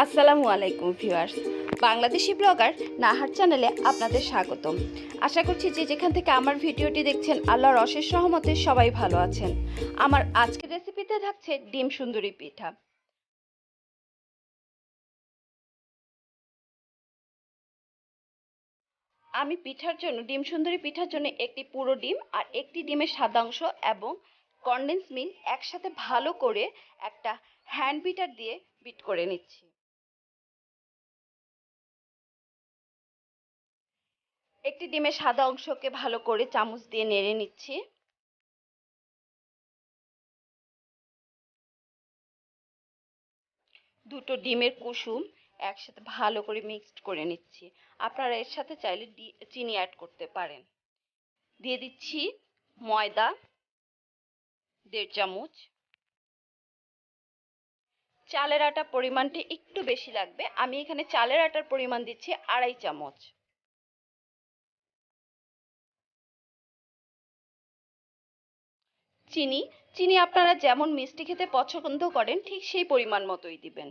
আসসালামু আলাইকুম viewers. Bangladeshi blogger Nahar চ্যানেলে আপনাদের স্বাগতম। আশা করছি যে যেখান থেকে আমার ভিডিওটি দেখছেন, আল্লাহর অশেষ সহমতে সবাই ভালো আছেন। আমার আজকের রেসিপিতে থাকছে ডিম সুন্দরী পিঠা। আমি পিঠার জন্য, ডিম সুন্দরী পিঠার জন্য একটি পুরো ডিম আর একটি ডিমের সাদা অংশ এবং কনডেন্স মিল্ক একসাথে ভালো করে একটা হ্যান্ড বিটার দিয়ে বিট করে নিচ্ছি। একটি ডিমের সাদা অংশকে ভালো করে চামচ দিয়ে নেড়ে নিচ্ছি। দুটো ডিমের কুসুম একসাথে ভালো করে মিক্সড করে নিচ্ছি। আপনারা এর সাথে চাইলে চিনি অ্যাড করতে পারেন। দিয়ে দিচ্ছি ময়দা, দেড় চামচ। চালের আটা পরিমাণটি একটু বেশি লাগবে। আমি এখানে চালের আটার পরিমাণ দিচ্ছি আড়াই চামচ। চিনি। চিনি আপনারা যেমন মিষ্টি খেতে পছন্দ করেন, ঠিক সেই পরিমাণ মতোই দিবেন।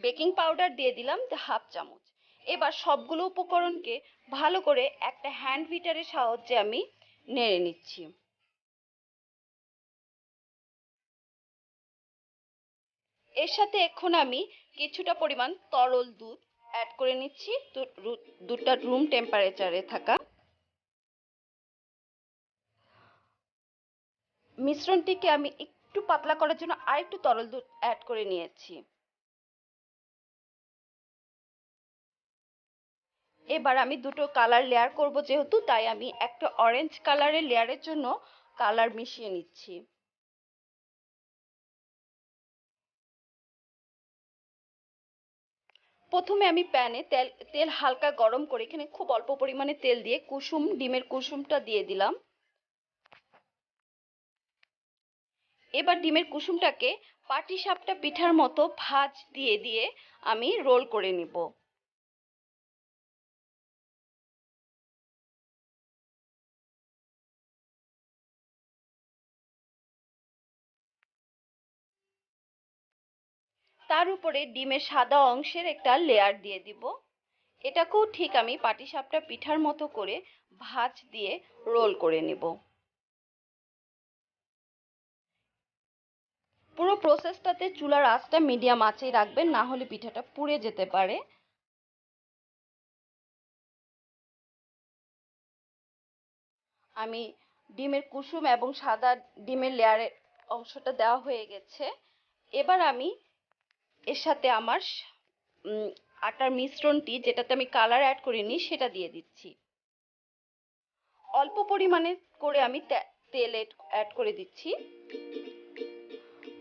বেকিং পাউডার দিয়ে দিলাম হাফ চামচ। এবার সবগুলো উপকরণকে ভালো করে একটা হ্যান্ড বিটারের সাহায্যে আমি নেড়ে নিচ্ছি। এর সাথে এখন আমি কিছুটা পরিমাণ তরল দুধ অ্যাড করে নিচ্ছি। দুধটা রুম টেম্পারেচারে থাকা। মিশ্রণটিকে আমি একটু পাতলা করার জন্য আর একটু তরল দুধ অ্যাড করে নিয়েছি। এবার আমি দুটো কালার লেয়ার করব যেহেতু, তাই আমি একটা অরেঞ্জ কালারের লেয়ারের জন্য কালার মিশিয়ে নিচ্ছি। প্রথমে আমি প্যানে তেল তেল হালকা গরম করে এখানে খুব অল্প পরিমাণে তেল দিয়ে কুসুম, ডিমের কুসুমটা দিয়ে দিলাম। এবার ডিমের কুসুমটাকে পাটি সাপটা পিঠার মতো ভাজ দিয়ে দিয়ে আমি রোল করে নিব। তার উপরে ডিমের সাদা অংশের একটা লেয়ার দিয়ে দিব। এটাকেও ঠিক আমি পাটিসাপটা পিঠার মতো করে ভাজ দিয়ে রোল করে নেব। পুরো প্রসেসটাতে চুলার আঁচটা মিডিয়াম আঁচেই রাখবেন, না হলে পিঠাটা পুড়ে যেতে পারে। আমি ডিমের কুসুম এবং সাদা ডিমের লেয়ারের অংশটা দেওয়া হয়ে গেছে। এবার আমি এর সাথে আমার আটার মিশ্রণটি, যেটাতে আমি কালার অ্যাড করিনি, সেটা দিয়ে দিচ্ছি। অল্প পরিমাণে করে আমি তেল অ্যাড করে দিচ্ছি।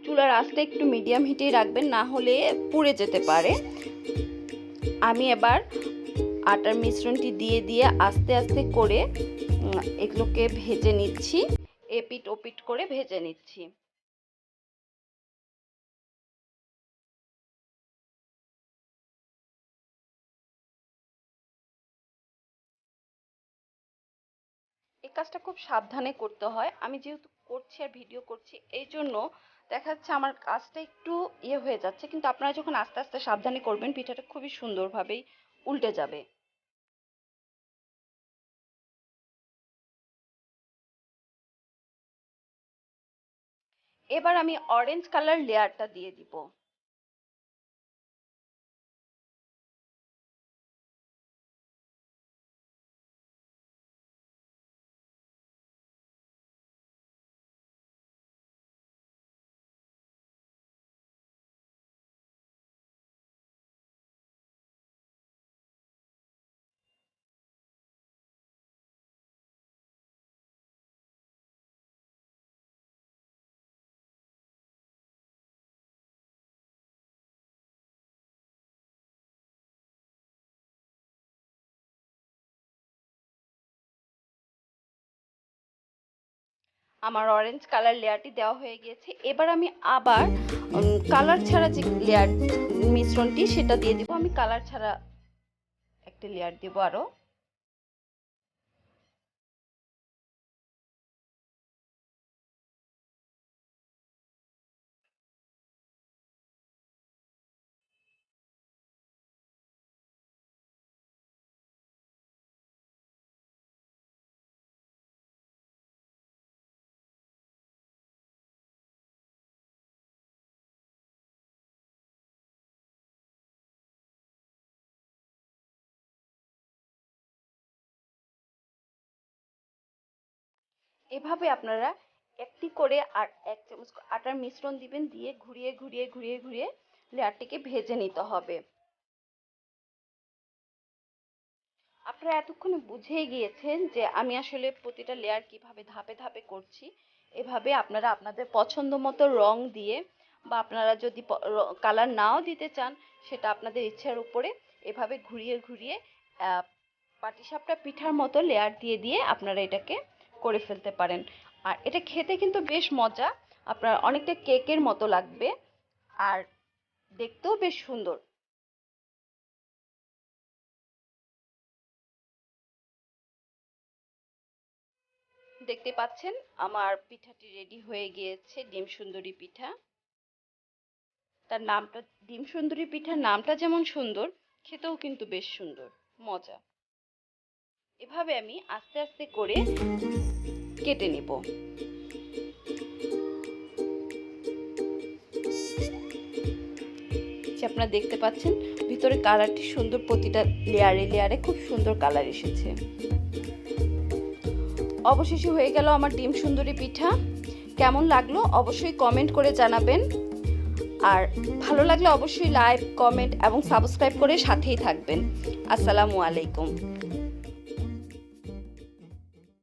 চুলার আঁচটা একটু মিডিয়াম হিটেই রাখবেন, না হলে পুড়ে যেতে পারে। আমি এবার আটার মিশ্রণটি দিয়ে দিয়ে আস্তে আস্তে করে এগুলোকে ভেজে নিচ্ছি, এপিট ওপিট করে ভেজে নিচ্ছি। কাজটা খুব সাবধানে করতে হয়। আমি যেহেতু করছি আর ভিডিও করছি এই জন্য দেখা যাচ্ছে আমার কাজটা একটু ইয়ে হয়ে যাচ্ছে, কিন্তু আপনারা যখন আস্তে আস্তে সাবধানে করবেন, পিঠাটা খুবই সুন্দরভাবেই উল্টে যাবে। এবার আমি অরেঞ্জ কালার লেয়ারটা দিয়ে দিব। আমার অরেঞ্জ কালার লেয়ারটি দেওয়া হয়ে গিয়েছে। এবার আমি আবার কালার ছাড়া যে লেয়ার মিশ্রণটি, সেটা দিয়ে দেবো। আমি কালার ছাড়া একটা লেয়ার দেবো আরও এভাবে আপনারা একটি করে আর এক চামচ আটার মিশ্রণ দিবেন দিয়ে ঘুরিয়ে ঘুরিয়ে ঘুরিয়ে ঘুরিয়ে লেয়ারটিকে ভেজে নিতে হবে। আপনারা এতক্ষণে বুঝেই গিয়েছেন যে আমি আসলে প্রতিটা লেয়ার কীভাবে ধাপে ধাপে করছি। এভাবে আপনারা আপনাদের পছন্দ মতো রং দিয়ে বা আপনারা যদি কালার নাও দিতে চান, সেটা আপনাদের ইচ্ছার উপরে এভাবে ঘুরিয়ে ঘুরিয়ে পাটিসাপটা পিঠার মতো লেয়ার দিয়ে দিয়ে আপনারা এটাকে করে ফেলতে পারেন। আর এটা খেতে কিন্তু বেশ মজা। আপনার অনেকটা কেকের মতো লাগবে। আর দেখতেও বেশ সুন্দর। দেখতে পাচ্ছেন, আমার পিঠাটি রেডি হয়ে গিয়েছে, ডিম সুন্দরী পিঠা। তার নামটা, ডিম সুন্দরী পিঠার নামটা যেমন সুন্দর, খেতেও কিন্তু বেশ সুন্দর, মজা। এভাবে আমি আস্তে আস্তে করে কেটে নিব। আপনারা দেখতে পাচ্ছেন, ভিতরে কালারটি সুন্দর প্রতিটা লেয়ারে লেয়ারে খুব সুন্দর কালার এসেছে। অবশেষে হয়ে গেল আমার ডিম সুন্দরী পিঠা। কেমন লাগল অবশ্যই কমেন্ট করে জানাবেন। আর ভালো লাগলে অবশ্যই লাইক কমেন্ট এবং সাবস্ক্রাইব করে সাথেই থাকবেন। আসসালামু আলাইকুম।